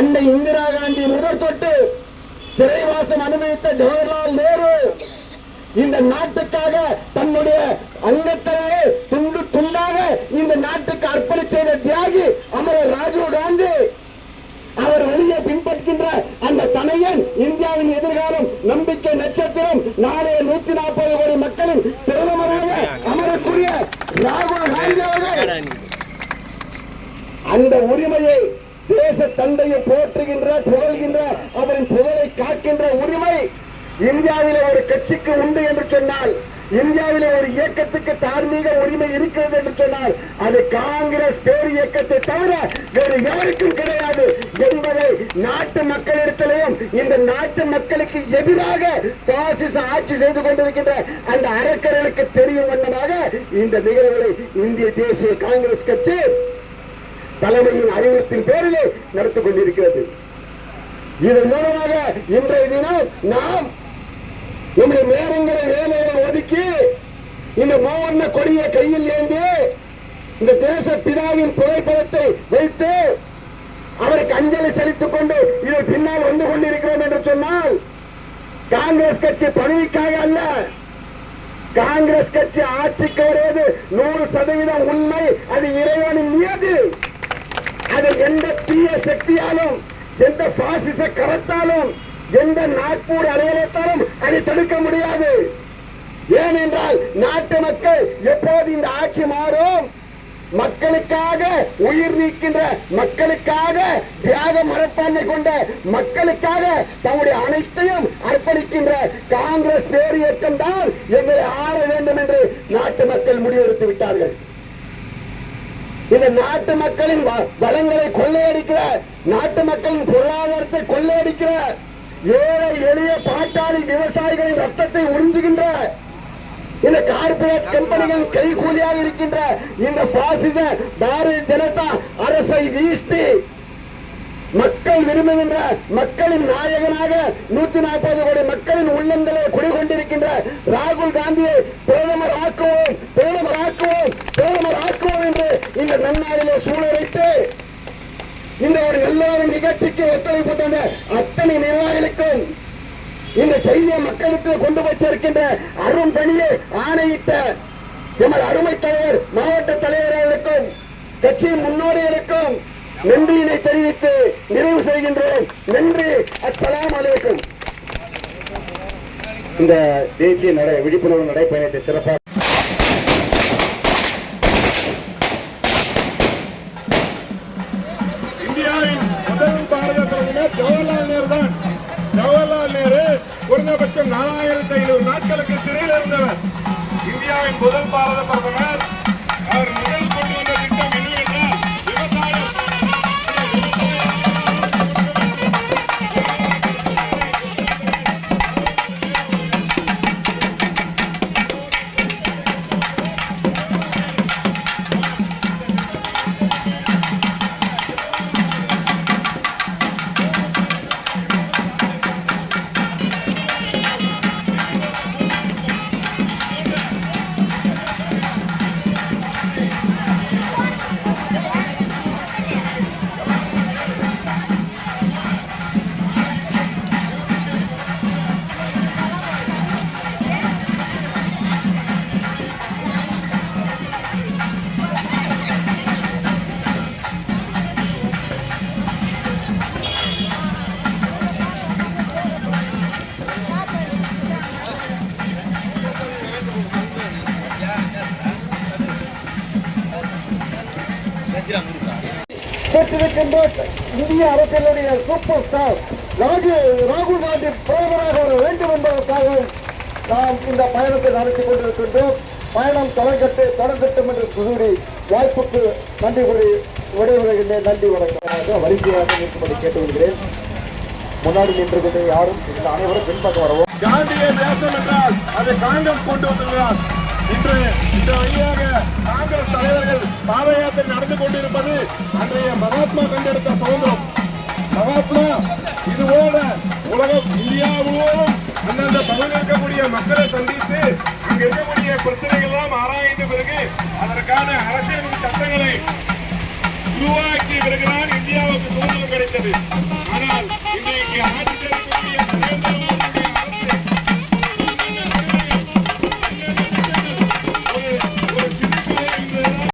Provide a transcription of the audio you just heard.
ரத்தத்தை அன்னை இந்திரா காந்தி முதல் தொட்டு சிறைவாசம் அனுபவித்த ஜவஹர்லால் நேரு இந்த நாட்டுக்காக தன்னுடைய அங்கத்தையே துண்டு துண்டாக இந்த நாட்டுக்கு அர்ப்பணி செய்த தியாகி அமரர் ராஜீவ் காந்தி. அவர் வழியை பின்பற்றுகின்ற அந்த தனையன் இந்தியாவின் எதிர்காலம் நம்பிக்கை நட்சத்திரம் நாளைய நூத்தி நாற்பது கோடி மக்களின் பிரதமராக அமரக்கூடிய ராகுல் காந்தி அவர்கள். அந்த உரிமையை தந்தையை போற்றுகின்ற புகழ்கின்ற அவரின் புகழை காக்கின்ற உரிமை இந்தியாவிலே ஒரு கட்சிக்கு உண்டு என்று சொன்னால் இந்தியாவிலே ஒரு இயக்கத்துக்கு தார்மீக உரிமை இருக்கிறது என்று சொன்னால் அது காங்கிரஸ் பேர் இயக்கத்தை தவிர வேறு எவருக்கும் கிடையாது என்பதை நாட்டு மக்களிடத்திலேயும் இந்த நாட்டு மக்களுக்கு எதிராக பாசிச ஆட்சி செய்து கொண்டிருக்கின்ற அந்த அரக்கர்களுக்கு தெரியும் வண்ணமாக இந்த நிகழ்வுகளை இந்திய தேசிய காங்கிரஸ் கட்சி தலைமையின் அறிவுறுத்தின் பேரிலே நடத்திக் கொண்டிருக்கிறது. இதன் மூலமாக இன்றைய தினம் நாம் நம்முடைய நேரங்களை வேலைகளை ஒதுக்கி இந்த மூவண்ண கொடியை கையில் ஏந்தி இந்த தேச பிதாவின் புகைப்படத்தை வைத்து அவருக்கு அஞ்சலி செலுத்திக் கொண்டு இதை பின்னால் வந்து கொண்டிருக்கிறோம் என்று சொன்னால் காங்கிரஸ் கட்சி பதவிக்காக அல்ல. காங்கிரஸ் கட்சி ஆட்சிக்கு வருவது நூறு சதவீதம் உண்மை அது இறைவனின் நியது. அது எந்த தீய சக்தியாலும் எந்த பாசிச கரத்தாலும் எந்த நாக்பூர் அலுவலகத்தாலும் அதை தடுக்க முடியாது. ஏனென்றால் நாட்டு மக்கள் எப்போது இந்த ஆட்சி மாறும்? மக்களுக்காக உயிர் நீக்கின்ற மக்களுக்காக தியாக மனப்பான்மை கொண்ட மக்களுக்காக தம்முடைய அனைத்தையும் அர்ப்பணிக்கின்ற காங்கிரஸ் பேரியக்கம் தான் எங்களை ஆள வேண்டும் என்று நாட்டு மக்கள் முடிவெடுத்து விட்டார்கள். இந்த நாட்டு மக்களின் வ- வளங்களை கொள்ளையடிக்கிறார். நாட்டு மக்களின் பொருளாதாரத்தை கொள்ளையடிக்கிறார். ஏழை எளிய பாட்டாளி விவசாயிகளின் ரத்தத்தை உறிஞ்சுகின்ற இந்த கார்பரேட் கம்பெனிகள் கைகூலியாக இருக்கின்ற இந்த பாசிச பாரதிய ஜனதா அரசை வீழ்த்தி மக்கள் விரும்புகின்ற மக்களின் நாயகனாக நூத்தி நாற்பது கோடி மக்களின் உள்ளங்களை குடிகொண்டிருக்கின்ற ராகுல் காந்தியை பிரதமர் ஆக்குவோம் பிரதமர் ஆக்குவோம் பிரதமர் ஆக்குவோம் என்று இந்த நன்னாளிலே சூழலைத்து இந்த ஒரு நல்ல ஒரு நிகழ்ச்சிக்கு ஒத்துழைப்பு தந்த அத்தனை நிர்வாகிகளுக்கும் இந்த செய்தியை மக்களுக்கு கொண்டு போய் சேர்க்கின்ற அரும் பணியை ஆணையிட்ட எமது அருமை தலைவர் மாவட்ட தலைவர்களுக்கும் கட்சியின் முன்னோடிகளுக்கும் நன்றியினை தெரிவித்து நிறைவு செய்கின்றோம். நன்றி. அஸ்லாம் அலைக்கும். இந்த தேசிய நடை விழிப்புணர்வு நடைப்பயணத்தை சிறப்பாக சிறையில் இந்தியாவின் முதல் பாரத பிரதமர். பெற்றிருக்கின்ற இந்திய அரசியலுடைய சூப்பர் ஸ்டார் ராஜு ராகுல் காந்தி பிரதமராக வர வேண்டும் என்பதற்காக நாம் இந்த பயணத்தை நடத்தி கொண்டிருக்கின்றோம் பயணம் தொடங்கட்டு தொடங்கட்டும் என்று கூறி வாய்ப்புக்கு நன்றி கூறி விடைபெறுகின்றேன் நன்றி வணக்கம் வரிசையாக இருக்கும்படி கேட்டுக்கொள்கிறேன் முன்னாடி நின்று கொண்டு யாரும் இந்த அனைவரும் பின்பக்கம் வரவும் காந்திய தேசம் என்றால் அதை காங்கிரஸ் கொண்டு வந்துள்ளார். இன்று இந்த வழியாக பாத யாத்திரை நடந்து கொண்டிருப்பது அன்றைய மகாத்மா கண்டெடுத்த சுதந்திரம். மகாத்மா இதுபோல உலகம் இந்தியா முழுவதும் அந்தந்த பகுதியில் இருக்கக்கூடிய மக்களை சந்தித்து அங்க இருக்கக்கூடிய பிரச்சனைகள் எல்லாம் ஆராய்ந்த பிறகு அதற்கான அரசியல் சட்டங்களை உருவாக்கிய பிறகுதான் இந்தியாவுக்கு சுதந்திரம் கிடைத்தது.